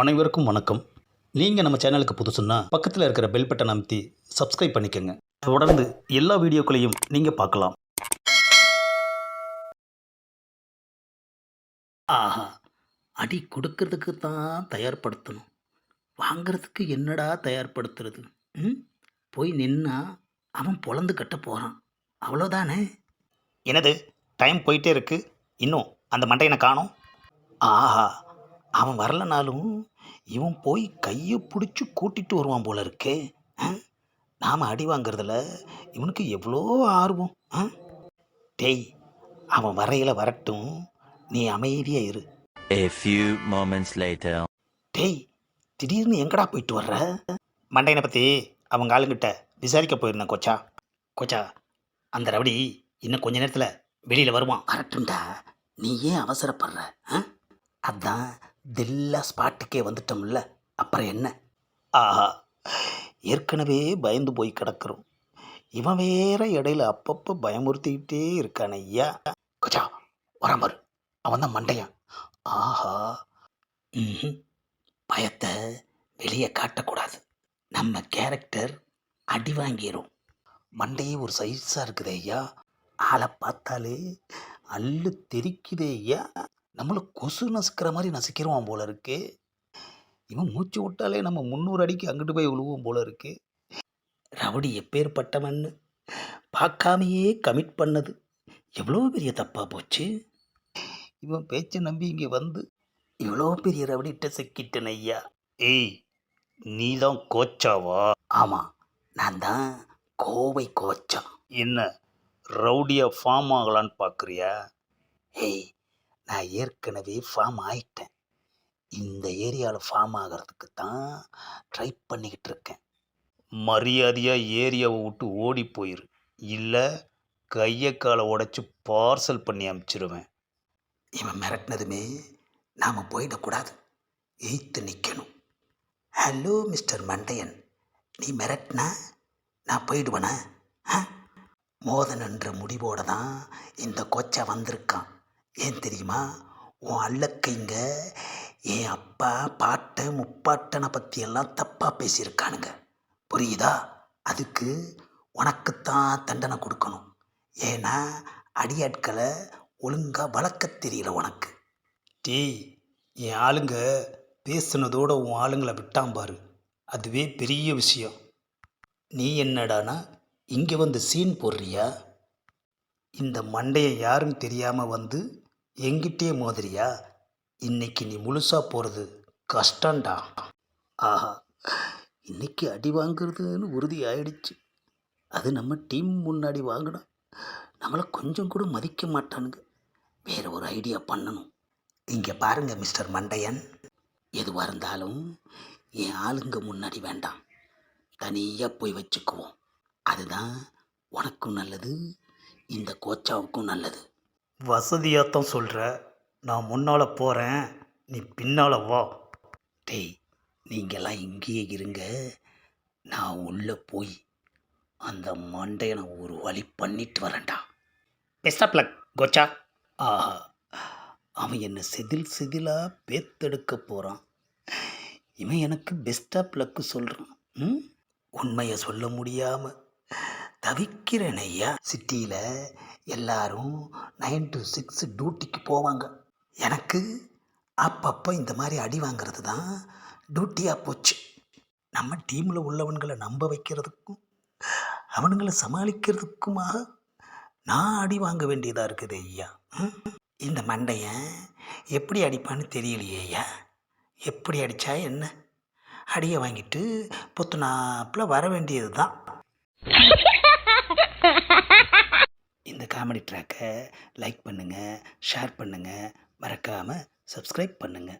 அனைவருக்கும் வணக்கம். நீங்கள் நம்ம சேனலுக்கு புதுசுன்னா பக்கத்தில் இருக்கிற பெல் பட்டன் அமைத்தி சப்ஸ்கிரைப் பண்ணிக்கோங்க. தொடர்ந்து எல்லா வீடியோக்களையும் நீங்கள் பார்க்கலாம். ஆஹா அடி கொடுக்கறதுக்கு தான் தயார்படுத்தணும். வாங்கிறதுக்கு என்னடா தயார்படுத்துறது? ம்? போய் நின்னா அவன் பொழந்து கட்ட போகிறான் அவ்வளோதானே என்னது டைம் போயிட்டே இருக்கு. இன்னும் அந்த மண்டையனை காணோம்? ஆஹா அவன் வரலனாலும் இவன் போய் கையை பிடிச்சி கூட்டிட்டு வருவான் போல இருக்கே. நாம் அடி வாங்குறதுல இவனுக்கு எவ்வளோ ஆர்வம் ஆ? டேய் அவன் வரையில வரட்டும். நீ அமைதியா இரு. A few moments later. டேய் திடீர்னு எங்கடா போயிட்டு வர்ற? மண்டையனை பற்றி அவங்க ஆளுங்கிட்ட விசாரிக்க போயிருந்தேன் கோச்சா. கோச்சா அந்த ரவுடி இன்னும் கொஞ்ச நேரத்தில் வெளியில் வருவான். வரட்டும்டா. நீ ஏன் அவசரப்படுற ஆ? அதான் தில்லா ஸ்பாட்டுக்கே வந்துட்டோம்ல அப்புறம் என்ன? ஆஹா ஏற்கனவே பயந்து போய் கிடக்குறோம். இவன் வேற இடையில அப்பப்போ பயமுறுத்திக்கிட்டே இருக்கான் ஐயா. கொச்சா வரான் அவன் தான் மண்டையான். ஆஹா. ம் பயத்தை வெளியே காட்டக்கூடாது. நம்ம கேரக்டர் அடி வாங்கிரும். மண்டையே ஒரு சைஸாக இருக்குது ஐயா. ஆளை பார்த்தாலே அள்ளு தெரிக்குதே ஐயா. நம்மளை கொசு நசுக்கிற மாதிரி நசுக்கிடுவான் போல இருக்கு. இவன் மூச்சு விட்டாலே நம்ம முந்நூறு அடிக்கு அங்கிட்டு போய் விழுவோம் போல இருக்கு. ரவுடி எப்பேற்பட்டவன்னு பார்க்காமையே கமிட் பண்ணது. எவ்வளோ பெரிய தப்பாக போச்சு? இவன் பேச்சை நம்பி இங்கே வந்து இவ்வளோ பெரிய ரவுடிட்ட சிக்கிட்டேன் ஐயா. ஏய் நீ தான் கோச்சாவா? ஆமாம் நான் தான் கோவை கோச்சா என்ன ரவுடியா ஃபார்ம் ஆகலான்னு பார்க்குறியா ஏய் நான் ஏற்கனவே ஃபார்ம் ஆயிட்டேன். இந்த ஏரியாவில் ஃபார்ம் ஆகிறதுக்கு தான் ட்ரை பண்ணிக்கிட்டு இருக்கேன். மரியாதையாக ஏரியாவை விட்டு ஓடி போயிரு. இல்லை கையை காலை உடச்சி பார்சல் பண்ணி அமுச்சிடுவேன் இவன் மிரட்டினதுமே நாம் போயிடக்கூடாது. எய்த்து நிற்கணும் ஹலோ மிஸ்டர் மண்டையன். நீ மிரட்டினா நான் போயிடுவேனா? ஆ? மோதனன்ற முடிவோடு தான் இந்த கொச்சை வந்திருக்கான். ஏன் தெரியுமா? உன் அல்லக்கைங்க என் அப்பா பாட்டை முப்பாட்டனை பற்றியெல்லாம் தப்பாக பேசியிருக்கானுங்க. புரியுதா? அதுக்கு உனக்குத்தான் தண்டனை கொடுக்கணும். ஏன்னா அடியாட்களை ஒழுங்காக வளர்க்க தெரியல உனக்கு. டீ என் ஆளுங்க பேசுனதோட உன் ஆளுங்களை விட்டான் பாரு. அதுவே பெரிய விஷயம். நீ என்னடானா இங்கே வந்து சீன் போடுறியா? இந்த மண்டையை யாரும் தெரியாமல் வந்து எங்கிட்டே மோதுறியா இன்னைக்கு நீ முழுசாக போகிறது கஷ்டம்டா. ஆஹா இன்னைக்கு அடி வாங்குறதுன்னு உறுதி ஆயிடுச்சு அது நம்ம டீம் முன்னாடி வாங்கினா நம்மளை கொஞ்சம் கூட மதிக்க மாட்டானுங்க. வேறு ஒரு ஐடியா பண்ணணும். இங்கே பாருங்கள் மிஸ்டர் மண்டையன். எதுவாக இருந்தாலும் என் ஆளுங்க முன்னாடி வேண்டாம். தனியாக போய் வச்சுக்குவோம். அதுதான் உனக்கும் நல்லது இந்த கோச்சாவுக்கும் நல்லது. வசதியாகத்தான் சொல்கிற நான் முன்னால் போகிறேன் நீ பின்னால் வா. டேய் நீங்கள்லாம் இங்கேயே இருங்க. நான் உள்ளே போய் அந்த மண்டையனை ஒரு வழி பண்ணிட்டு வரேன்டா. பெஸ்ட் லக் கோச்சா ஆஹா. அவன் என்னை செதில் செதிலாக பேத்தெடுக்க போகிறான் இவன் எனக்கு பெஸ்ட் ஆஃப் லக்கு சொல்கிறான் ம்? உண்மையை சொல்ல முடியாமல் தவிக்கிறேன் ஐயா சிட்டியில் எல்லாரும் நைன் டு சிக்ஸ் டியூட்டிக்கு போவாங்க. எனக்கு அப்பப்போ இந்த மாதிரி அடி வாங்கிறது தான் டியூட்டியாக போச்சு. நம்ம டீமில் உள்ளவன்களை நம்ப வைக்கிறதுக்கும் அவனுங்களை சமாளிக்கிறதுக்குமாக நான் அடி வாங்க வேண்டியதாக இருக்குது ஐயா. இந்த மண்டையன் எப்படி அடிப்பான்னு தெரியலையே ஐயா. எப்படி அடித்தா என்ன? அடியை வாங்கிட்டு பொத்துனாப்பில் வர வேண்டியது தான் காமெடி ட்ராக்கை லைக் பண்ணுங்கள் ஷேர் பண்ணுங்கள் மறக்காமல் சப்ஸ்கிரைப் பண்ணுங்கள்